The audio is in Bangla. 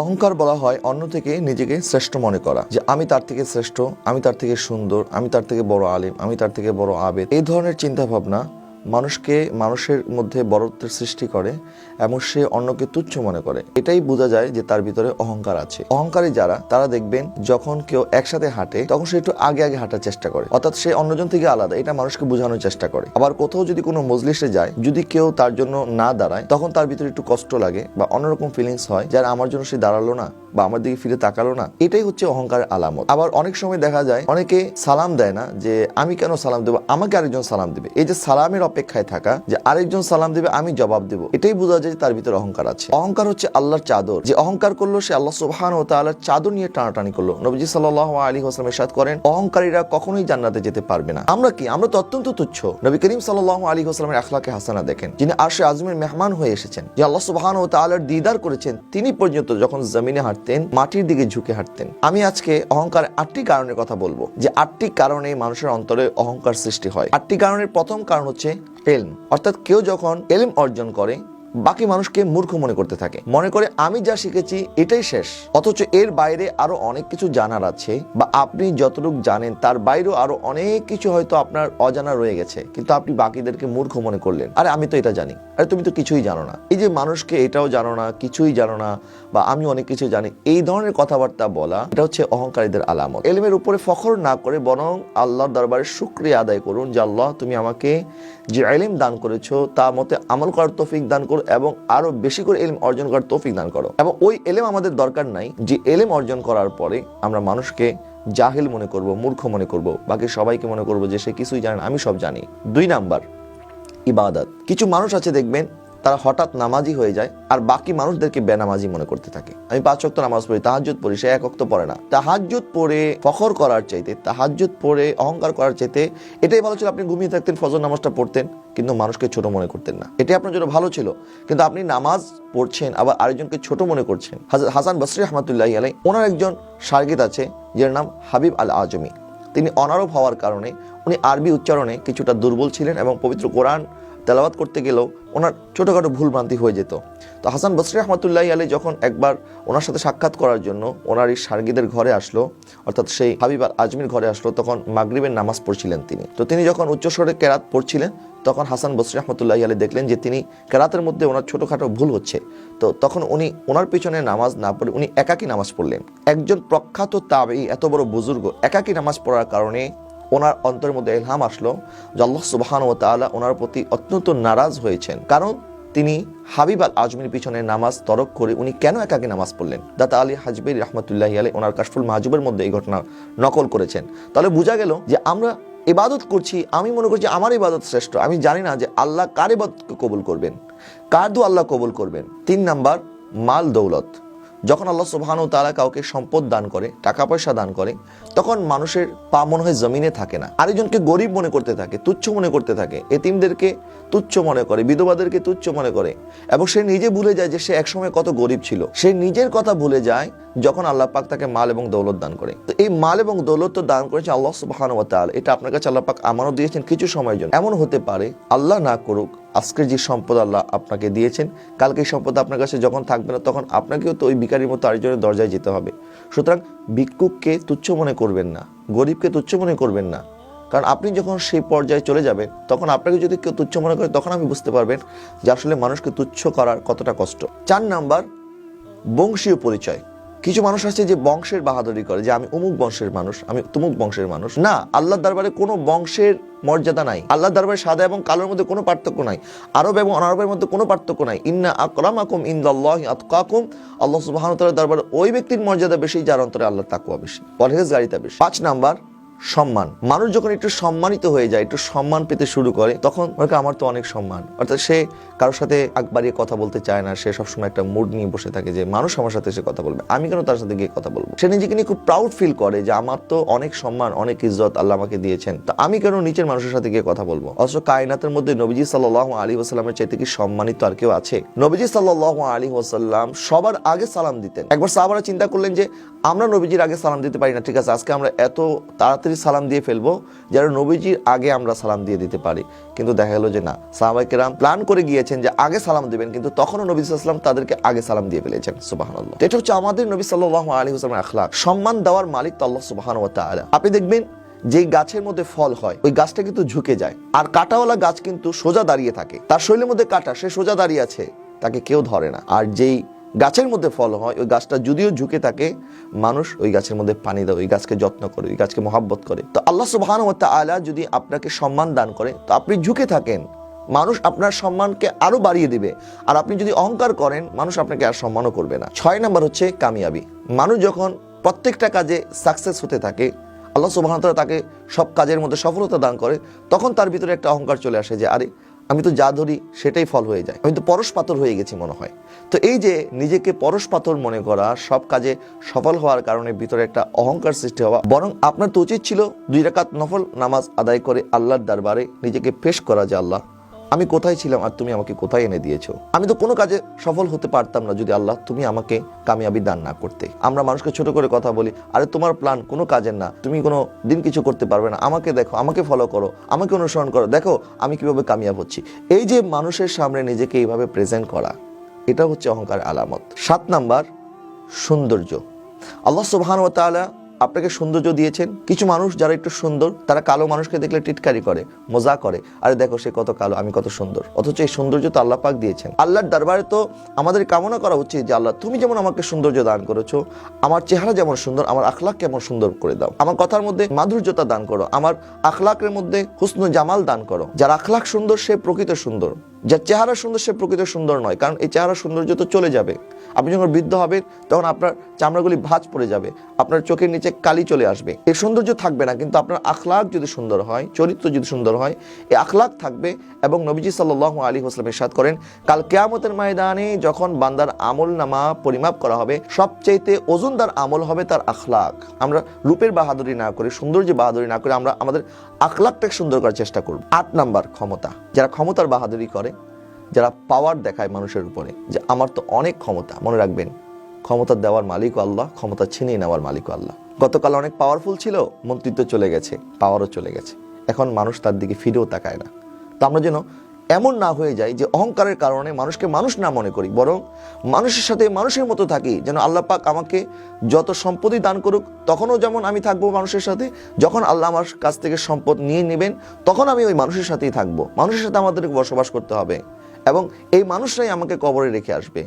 অহংকার বলা হয় অন্য থেকে নিজেকে শ্রেষ্ঠ মনে করা। যে আমি তার থেকে শ্রেষ্ঠ, আমি তার থেকে সুন্দর, আমি তার থেকে বড় আলিম, আমি তার থেকে বড় আবেদ, এই ধরনের চিন্তা ভাবনা মানুষকে মানুষের মধ্যে বড়ত্বের সৃষ্টি করে এবং সে অন্যকে তুচ্ছ মনে করে। এটাই বোঝা যায় যে তার ভিতরে অহংকার আছে। অহংকারী যারা, তারা দেখবেন যখন কেউ একসাথে হাঁটে, তখন সে একটু আগে আগে হাঁটার চেষ্টা করে। অর্থাৎ সে অন্যজন থেকে আলাদা, এটা মানুষকে বোঝানোর চেষ্টা করে। আবার কোথাও যদি কোনো মজলিসে যায়, যদি কেউ তার জন্য না দাঁড়ায়, তখন তার ভিতরে একটু কষ্ট লাগে বা অন্যরকম ফিলিংস হয় যারা আমার জন্য সে দাঁড়াল না। বা আমার দিকে ফিরে তাকালো না, এটাই হচ্ছে অহংকারের আলামত। আবার অনেক সময় দেখা যায়, অনেকে সালাম দেয় না যে, আমি কেন সালাম দেবো? আমাকে আরেকজন সালাম দিবে। এই যে সালামের অপেক্ষায় থাকা, যে আরেকজন সালাম দিবে, আমি জবাব দেবো, এটাই বোঝা যায় তার ভিতরে অহংকার আছে। অহংকার হচ্ছে আল্লাহর চাদর। যে অহংকার করল, সে আল্লাহ সুবহান ও তাআলার চাদর নিয়ে টানাটানি করল। নবীজি সাল্লাহ আলী হোসলাম এরশাদ করেন, অহংকারীরা কখনোই জান্নাতে যেতে পারবে না। আমরা কি? আমরা তো অত্যন্ত তুচ্ছ। নবী করিম সাল্লাহ আলী হোসলামের আখলাকে হাসানা দেখেন। যিনি আরশে আজমের মেহমান হয়ে এসেছেন, যে আল্লাহ সুবহান ও তাআলার দিদার করেছেন, তিনি পর্যন্ত যখন জমিনে হাঁটতেন মাটির দিকে ঝুঁকে হাঁটতেন। আমি আজকে অহংকার আটটি কারণের কথা বলব, যে আটটি কারণে মানুষের অন্তরে অহংকার সৃষ্টি হয়। আটটি কারণের প্রথম কারণ হচ্ছে এলম। অর্থাৎ কেউ যখন এলম অর্জন করে বাকি মানুষকে মূর্খ মনে করতে থাকে। মনে করে, আমি যা শিখেছি, এটাই শেষ। অথচ এর বাইরে আরও অনেক কিছু জানার আছে বা আপনি যতটুকু জানেন, তার বাইরেও আরও অনেক কিছু হয়তো আপনার অজানা রয়ে গেছে। কিন্তু আপনি বাকিদেরকে মূর্খ মনে করলেন। আরে, আমি তো এটা জানি। আরে, তুমি তো কিছুই জানো না। এই যে মানুষকে এটাও জানো না, কিছুই জানো না, বা আমি অনেক কিছু জানি, এই ধরনের কথাবার্তা বলা, এটা হচ্ছে অহংকারীদের আলামত। এলমের উপরে ফখর না করে বরং আল্লাহর দরবারে শুক্রিয়া আদায় করুন যে, আল্লাহ, তুমি আমাকে যে এলিম দান করেছ, তা মতে আমল করার তৌফিক দান করো। এবং আরও বেশি করে এলিম অর্জন করার তৌফিক দান করো। এবং ওই এলেম আমাদের দরকার নাই যে এলেম অর্জন করার পরে আমরা মানুষকে জাহিল মনে করব, মূর্খ মনে করব, বাকি সবাইকে মনে করব যে সে কিছুই জানে আমি সব জানি। দুই নাম্বার, ইবাদত। কিছু মানুষ আছে দেখবেন, তারা হঠাৎ নামাজি হয়ে যায় আর বাকি মানুষদেরকে বেনামাজি মনে করতে থাকে। আমি পাঁচ ওয়াক্ত নামাজ পড়ি, তাহাজ্জুদ পড়ি, সে এক ওয়াক্ত পড়ে না। তাহাজ্জুদ পড়ে ফখর করার চাইতে, তাহাজ্জুদ পড়ে অহংকার করার চাইতে, এটাই ভালো ছিল আপনি ঘুমিয়ে থাকতেন, ফজর নামাজটা পড়তেন। কিন্তু মানুষকে ছোট মনে করতেন না। এটি আপনার জন্য ভালো ছিল। কিন্তু আপনি নামাজ পড়ছেন, আবার আরেকজনকে ছোট মনে করছেন। হাসান বসরি রহমতুল্লাহ আলাই ওনার একজন সার্গিত আছে যার নাম হাবিব আল আজমি তিনি অনারব হওয়ার কারণে উনি আরবি উচ্চারণে কিছুটা দুর্বল ছিলেন এবং পবিত্র কোরআন তেলাবাত করতে গেলেও ওনার ছোটোখাটো ভুলভ্রান্তি হয়ে যেত। তো হাসান বসরি রহমতুল্লাহ আলী যখন একবার ওনার সাথে সাক্ষাৎ করার জন্য ওনার এই সার্গিদের ঘরে আসলো, অর্থাৎ সেই হাবিব আল আজমির ঘরে আসলো, তখন মাগরিবের নামাজ পড়ছিলেন তিনি। তো তিনি যখন উচ্চস্বরে কেরাত পড়ছিলেন, তখন হাসান বসরি রহমতুল্লাহ আলী দেখলেন যে তিনি কেরাতের মধ্যে ওনার ছোটোখাটো ভুল হচ্ছে। তো তখন উনি ওনার পিছনে নামাজ না পড়ে উনি একাকী নামাজ পড়লেন। একজন প্রখ্যাত তাবেই এত বড় বুজুর্গ, একাকী নামাজ পড়ার কারণে ওনার অন্তরের মধ্যে এলহাম আসলো যে আল্লাহ সুবাহান ও তাআলা ওনার প্রতি অত্যন্ত নারাজ হয়েছেন। কারণ তিনি হাবিব আল আজমির পিছনে নামাজ তরক করে উনি কেন একাকে নামাজ পড়লেন? দাতা আলী হাজবির রহমতুল্লাহ আলী ওনার কাশফুল মাহজুবের মধ্যে এই ঘটনা নকল করেছেন। তাহলে বোঝা গেল যে আমরা ইবাদত করছি, আমি মনে করছি আমার ইবাদত শ্রেষ্ঠ, আমি জানি না যে আল্লাহ কার ইবাদতকে কবুল করবেন। কার দু আল্লাহ কবুল করবেন? তিন নাম্বার, মাল দৌলত। যখন আল্লাহ সুবহান তারা কাউকে সম্পদ দান করে, টাকা পয়সা দান করে, তখন মানুষের পা মনে হয় জমিনে থাকে না। আরেকজনকে গরিব মনে করতে থাকে, তুচ্ছ মনে করতে থাকে, এতিমদেরকে তুচ্ছ মনে করে, বিধবাদেরকে তুচ্ছ মনে করে, এবং সে নিজে ভুলে যায় যে সে একসময় কত গরিব ছিল। সে নিজের কথা ভুলে যায় যখন আল্লাহ পাক তাকে মাল এবং দৌলত দান করে। তো এই মাল এবং দৌলত তো দান করেছে আল্লাহ সুবহান ও তাআলা। এটা আপনার কাছে আল্লাহ পাক আমারও দিয়েছেন কিছু সময়ের জন্য। এমন হতে পারে, আল্লাহ না করুক আজকের যে সম্পদ আল্লাহ আপনাকে দিয়েছেন, কালকে এই সম্পদ আপনার কাছে যখন থাকবে না, তখন আপনাকেও তো ওই ভিকারির মতো আরেকজনের দরজায় যেতে হবে। সুতরাং ভিক্ষুককে তুচ্ছ মনে করবেন না, গরিবকে তুচ্ছ মনে করবেন না। কারণ আপনি যখন সেই পর্যায়ে চলে যাবেন, তখন আপনাকে যদি কেউ তুচ্ছ মনে করে, তখন আপনি বুঝতে পারবেন যে আসলে মানুষকে তুচ্ছ করার কতটা কষ্ট। চার নাম্বার, বংশীয় পরিচয়। কিছু মানুষ আছে যে বংশের বাহাদুরি করে, যে আমি অমুক বংশের মানুষ, আমি তুমুক বংশের মানুষ। না, আল্লাহর দরবারে কোনো বংশের মর্যাদা নাই। আল্লাহ দরবারে সাদা এবং কালোর মধ্যে কোনো পার্থক্য নাই। আরব এবং অনারবের মধ্যে কোনো পার্থক্য নাই। ইন্না আকরাম আকুম ইন্দাল্লাহ আতকাকুম। আল্লাহ তাআলার দরবারে ওই ব্যক্তির মর্যাদা বেশি, যার অন্তরে আল্লাহ তাকওয়া বেশি। পরহেজগারিতা বেশি। পাঁচ নাম্বার সম্মান। মানুষ যখন একটু সম্মানিত হয়ে যায়, একটু সম্মান পেতে শুরু করে, তখন মনে আমার তো অনেক সম্মান। অর্থাৎ সে কারোর সাথে আগ কথা বলতে চায় না, সে সবসময় একটা মুড নিয়ে বসে থাকে যে মানুষ আমার সাথে সে কথা বলবে, আমি কেন তার সাথে গিয়ে কথা বলব? সে নিজেকে নিয়ে খুব প্রাউড ফিল করে যে আমার তো অনেক সম্মান, অনেক ইজ্জত আল্লাহ আমাকে দিয়েছেন, তো আমি কেন নিচের মানুষের সাথে গিয়ে কথা বলব? অথচ কায়নাতের মধ্যে নবীজি সাল্লাহ আলী ওসাল্লামের চাইতে কি সম্মানিত আর কেউ আছে? নবীজি সাল্লাহ আলী ওসাল্লাম সবার আগে সালাম দিতেন। একবার সাহাবারা চিন্তা করলেন যে আমরা নবীজির আগে সালাম দিতে পারি না, ঠিক আছে, আজকে আমরা এত তাড়াতাড়ি তাড়াতাড়ি সালাম দিয়ে ফেলব, যেন নবীজির আগে আমরা সালাম দিয়ে দিতে পারি। কিন্তু দেখা গেলো যে না সাহাবাই কেরাম প্ল্যান করে গিয়েছেন যে আগে সালাম দিবেন, কিন্তু তখনও নবী সাল্লাম তাদেরকে আগে সালাম দিয়ে ফেলেছেন। সুবাহ এটা হচ্ছে আমাদের নবী সাল্লাহ আলী হুসলামের আখলাক। সম্মান দেওয়ার মালিক তো আল্লাহ সুবাহ আপনি দেখবেন যেই গাছের মধ্যে ফল হয়, ওই গাছটা কিন্তু ঝুঁকে যায়। আর কাটাওয়ালা গাছ কিন্তু সোজা দাঁড়িয়ে থাকে। তার শরীরের মধ্যে কাটা, সে সোজা দাঁড়িয়ে আছে, তাকে কেউ ধরে না। আর যেই গাছের মধ্যে ফল হয়, ওই গাছটা যদিও ঝুঁকে থাকে, মানুষ ওই গাছের মধ্যে পানি দেয়, ওই গাছকে যত্ন করে, ওই গাছকে মহাব্বত করে। তো আল্লাহ সুবাহান আলা যদি আপনাকে সম্মান দান করে, তো আপনি ঝুঁকে থাকেন। মানুষ আপনার সম্মানকে আরও বাড়িয়ে দিবে। আর আপনি যদি অহংকার করেন, মানুষ আপনাকে আর সম্মানও করবে না। ছয় নম্বর হচ্ছে কামিয়াবি। মানুষ যখন প্রত্যেকটা কাজে সাকসেস হতে থাকে, আল্লাহ সুবাহন তাকে সব কাজের মধ্যে সফলতা দান করে, তখন তার ভিতরে একটা অহংকার চলে আসে যে, আরে আমি তো যা ধরি সেটাই ফল হয়ে যায়। আমি তো পরশ পাথর হয়ে গেছি মনে হয়। তো এই যে নিজেকে পরশ পাথর মনে করা সব কাজে সফল হওয়ার কারণে ভিতরে একটা অহংকার সৃষ্টি হওয়া, বরং আপনার তো উচিত ছিল দুই রাকাত নফল নামাজ আদায় করে আল্লাহর দরবারে নিজেকে পেশ করা যে আল্লাহ আমি কোথায় ছিলাম আর তুমি আমাকে কোথায় এনে দিয়েছ? আমি তো কোনো কাজে সফল হতে পারতাম না যদি আল্লাহ তুমি আমাকে কামিয়াবি দান না করতে। আমরা মানুষকে ছোট করে কথা বলি, আরে তোমার প্ল্যান কোনো কাজের না, তুমি কোনো দিন কিছু করতে পারবে না। আমাকে দেখো, আমাকে ফলো করো, আমাকে অনুসরণ করো। দেখো, আমি কীভাবে কামিয়াব হচ্ছি। এই যে মানুষের সামনে নিজেকে এইভাবে প্রেজেন্ট করা, এটা হচ্ছে অহংকার আলামত। সাত নাম্বার, সৌন্দর্য। আল্লাহ সুবহান আপনাকে সৌন্দর্য দিয়েছেন। কিছু মানুষ যারা একটু সুন্দর, তারা কালো মানুষকে দেখলে টিটকারি করে, মজা করে। আরে দেখো সে কত কালো, আমি কত সুন্দর। অথচ এই সৌন্দর্য তো আল্লাহ পাক দিয়েছেন। আল্লাহর দরবারে তো আমাদের কামনা করা উচিত যে, আল্লাহ, তুমি যেমন আমাকে সৌন্দর্য দান করেছ, আমার চেহারা যেমন সুন্দর, আমার আখলাক কেমন সুন্দর করে দাও। আমার কথার মধ্যে মাধুর্যতা দান করো, আমার আখলাকের মধ্যে হুসন জামাল দান করো। যার আখলাক সুন্দর, সে প্রকৃত সুন্দর। যার চেহারা সুন্দর, সে প্রকৃত সুন্দর নয়, কারণ এই চেহারা সৌন্দর্য তো চলে যাবে। আপনি যখন বৃদ্ধ হবেন, তখন আপনার চামড়াগুলি ভাঁজ পড়ে যাবে, আপনার চোখের নিচে কালি চলে আসবে। এই সৌন্দর্য থাকবে না, কিন্তু আপনার আখলাক যদি সুন্দর হয়, চরিত্র যদি সুন্দর হয়, এই আখলাক থাকবে এবং নবীজি সাল্লাহ আলী হোসলাম ইরশাদ করেন, কাল কেয়ামতের ময়দানে যখন বান্দার আমল নামা পরিমাপ করা হবে, সবচাইতে ওজনদার আমল হবে তার আখলাক আমরা রূপের বাহাদুরি না করে সৌন্দর্য বাহাদুরি না করে আমরা আমাদের আখলাকটাকে সুন্দর করার চেষ্টা করব। আট নাম্বার ক্ষমতা। যারা ক্ষমতার বাহাদুরি করে যারা পাওয়ার দেখায় মানুষের উপরে, যে আমার তো অনেক ক্ষমতা, মনে রাখবেন, ক্ষমতা দেওয়ার মালিকও আল্লাহ, ক্ষমতা ছিনিয়ে নেওয়ার মালিকও আল্লাহ। গতকাল অনেক পাওয়ারফুল ছিল, মন্ত্রিত্ব চলে গেছে পাওয়ারও চলে গেছে। এখন মানুষ তার দিকে ফিরেও তাকায় না। তো আমরা যেন এমন না হয়ে যায় যে অহংকারের কারণে মানুষকে মানুষ না মনে করি, বরং মানুষের সাথে মানুষের মতো থাকি, যেন আল্লাহ পাক আমাকে যত সম্পদই দান করুক, তখনও যেমন আমি থাকব মানুষের সাথে, যখন আল্লাহ আমার কাছ থেকে সম্পদ নিয়ে নেবেন, তখন আমি ওই মানুষের সাথেই থাকব। মানুষের সাথে আমাদেরকে বসবাস করতে হবে। এবং এই মানুষরাই আমাকে কবরে রেখে আসবে।